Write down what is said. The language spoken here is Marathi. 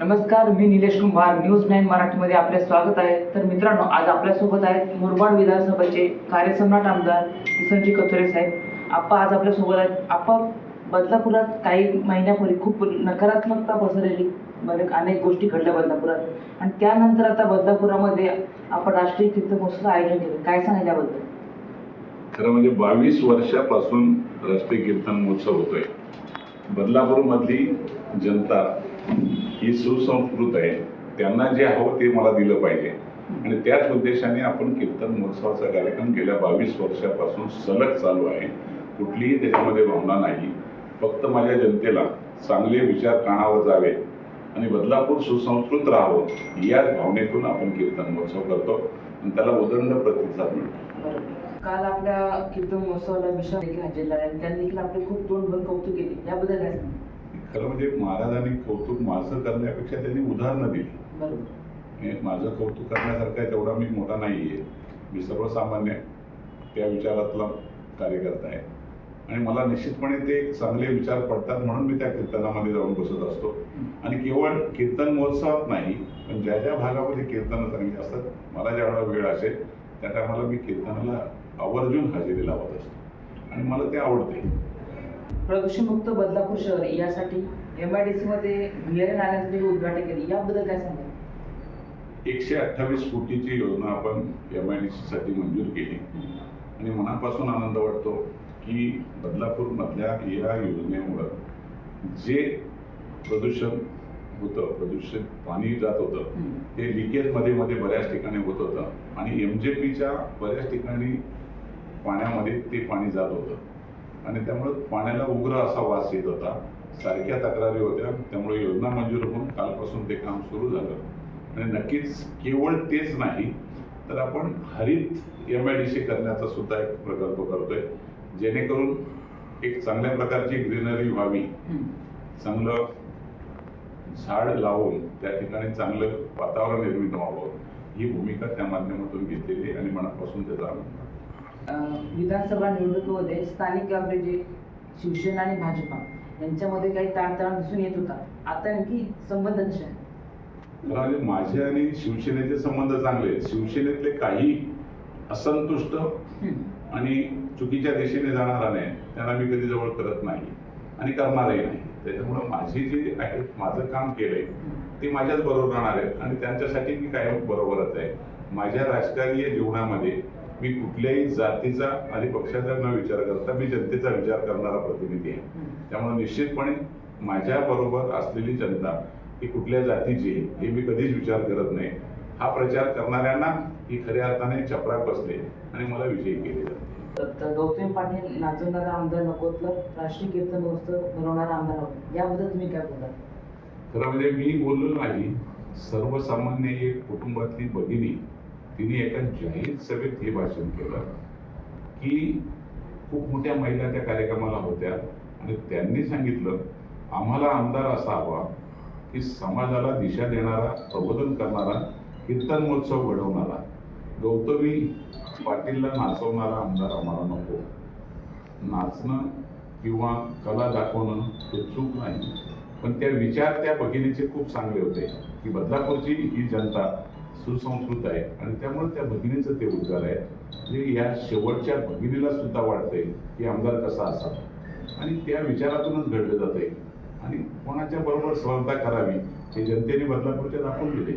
नमस्कार मी निलेश कुंभार न्यूज नाईन मराठीमध्ये आपले स्वागत आहे. तर मित्रांनो आज आपल्यासोबत आहेत मुरबाड विधानसभेचे कार्यसम्राट आमदार किसनजी कथोरे साहेब. आप्पा आज आपल्यासोबत आहेत. आप्पा बदलापुरात काही महिन्यापूर्वी खूप नकारात्मकता पसरलेली बरेच अनेक गोष्टी घडल्या बदलापुरात. आणि त्यानंतर आता बदलापुरामध्ये आपण राष्ट्रीय कीर्त महोत्सवाचं आयोजन केलं. काय सांगाल याबद्दल? खरं म्हणजे बावीस वर्षापासून राष्ट्रीय कीर्तन महोत्सव होतोय. बदलापूरमधली जनता ही सुसंस्कृत आहे. त्यांना जे हवं ते मला दिलं पाहिजे. आणि त्याच उद्देशाने आपण कीर्तन महोत्सवाचा कार्यक्रम गेल्या बावीस वर्षापासून सलग चालू आहे. कुठलीही त्याच्यामध्ये भावना नाही. फक्त माझ्या जनतेला चांगले विचार कानावर जावे आणि बदलापूर सुसंस्कृत राहावं याच भावनेतून आपण कीर्तन महोत्सव करतो. आणि त्याला उदंड प्रतिसाद मिळतो. काल आपल्या कीर्तन महोत्सवाला विशाल देखील हजेरी लागला आणि त्यांनी देखील आपले खूप तोंडभर कौतुक केले. याबद्दल काय खरं म्हणजे महाराजांनी कौतुक माझं करण्यापेक्षा त्यांनी उदाहरणं दिली. माझं कौतुक करण्यासारखा आहे तेवढा मी मोठा नाही आहे मी सर्वसामान्य त्या विचारातला कार्यकर्ता आहे. आणि मला निश्चितपणे ते एक चांगले विचार पडतात म्हणून मी त्या कीर्तनामध्ये जाऊन बसत असतो. आणि केवळ कीर्तन महोत्सवात नाही पण ज्या ज्या भागामध्ये कीर्तनं चांगली असतात मला ज्यावेळेला वेळ असेल त्या टायमाला मी कीर्तनाला आवर्जून हजेरी लावत असतो. आणि मला ते आवडते. प्रदूषणमुक्त बदलापूर शहर यासाठी एम आय डी सी मध्ये व्हीआरएन उद्घाटन केले. याबद्दल काय सांगा एकशे अठ्ठावीस कोटीची योजना आपण एम आय डी साठी मंजूर केली. आणि मनापासून आनंद वाटतो की बदलापूरमधल्या या योजनेमुळं जे प्रदूषण होतं प्रदूषित पाणी जात होतं ते लिकेजमध्ये मध्ये बऱ्याच ठिकाणी होत होतं. आणि एम जे पीच्या बऱ्याच ठिकाणी पाण्यामध्ये ते पाणी जात होतं. आणि त्यामुळं पाण्याला उग्र असा वास येत होता. सारख्या तक्रारी होत्या. त्यामुळे योजना मंजूर होऊन कालपासून ते काम सुरू झालं. आणि नक्कीच केवळ तेच नाही तर आपण हरित एम आय डी सी करण्याचा सुद्धा एक प्रकल्प करतोय. जेणेकरून एक चांगल्या प्रकारची ग्रीनरी व्हावी. चांगलं झाड लावून त्या ठिकाणी चांगलं वातावरण निर्मित व्हावं. ही भूमिका त्या माध्यमातून घेतलेली आणि मनापासून त्याचा आनंद विधानसभा निवडणुकीमध्ये स्थानिक आपले जे शिवसेना आणि भाजपा यांच्यामध्ये काही ताणतणाव दिसून येत होता. आता नेमकी संबंध कसे आहेत? म्हणजे माझे आणि शिवसेनेचे संबंध चांगले आहेत. शिवसेनेतले काही असंतुष्ट आणि चुकीच्या दिशेने जाणारा नाही. त्यांना मी कधी जवळ करत नाही आणि करणारही नाही. त्याच्यामुळं माझी जी आहेत माझं काम केलंय ते माझ्याच बरोबर राहणार आहेत आणि त्यांच्यासाठी मी कायम बरोबरच आहे. माझ्या राजकीय जीवनामध्ये मी कुठल्याही जातीचा आणि पक्षाचा न विचार करता मी जनतेचा विचार करणारा प्रतिनिधी आहे. त्यामुळे निश्चितपणे माझ्या बरोबर असलेली जनता ही कुठल्या जातीची आहे हे मी कधीच विचार करत नाही. हा प्रचार करणाऱ्यांना ही खऱ्या अर्थाने चपराक बसले आणि मला विजयी केले जाते. गौतम पाटील नाचवणारा आमदार नको तर राष्ट्रीय कीर्तन महोत्सव भरवणारा आमदार याबद्दल तुम्ही काय बोलता खरं म्हणजे मी बोललो नाही. सर्वसामान्य एक कुटुंबातली भगिनी तिने एका जाहीर सभेत हे भाषण केलं की खूप मोठ्या महिला त्या कार्यक्रमाला होत्या आणि त्यांनी सांगितलं आम्हाला आमदार असा हवा की समाजाला दिशा देणारा प्रबोधन करणारा कीर्तन महोत्सव घडवणारा गौतमी पाटीलला नाचवणारा आमदार आम्हाला नको. नाचणं किंवा कला दाखवणं हे चूक नाही. पण त्या विचार त्या भगिनीचे खूप चांगले होते की बदलापूरची ही जनता सुसंस्कृत आहे. आणि त्यामुळे त्या भगिनीचं ते उद्गार आहे म्हणजे या शेवटच्या भगिनीला सुद्धा वाटतंय की आमदार कसा असावा. आणि त्या विचारातूनच घडलं जाते आणि कोणाच्या बरोबर स्पर्धा करावी हे जनतेने बदलापूरच्या दाखवून दिले.